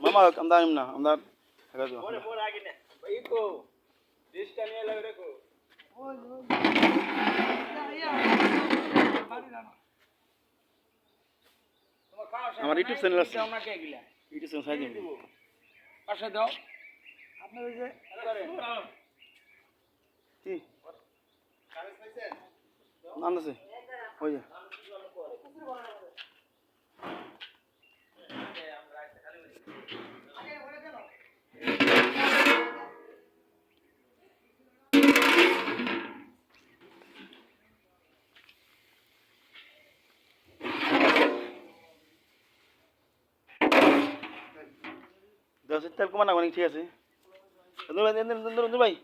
হোক আমরা আনিম না আমরা দেবো পরে পরে আগে না এই তো ডিসটা নিয়ে লাগে রেখো তোমার খাওয়া শেষ আমার ইউটিউব চ্যানেল আছে। আমাকে এগুলা। ইউটিউব চ্যানেল সাইজ দিব পাশে দাও আপনার ওই যে কি নাম আছে ওই যে দশ তেল কমান না অনেক ঠিক আছে। ভাই।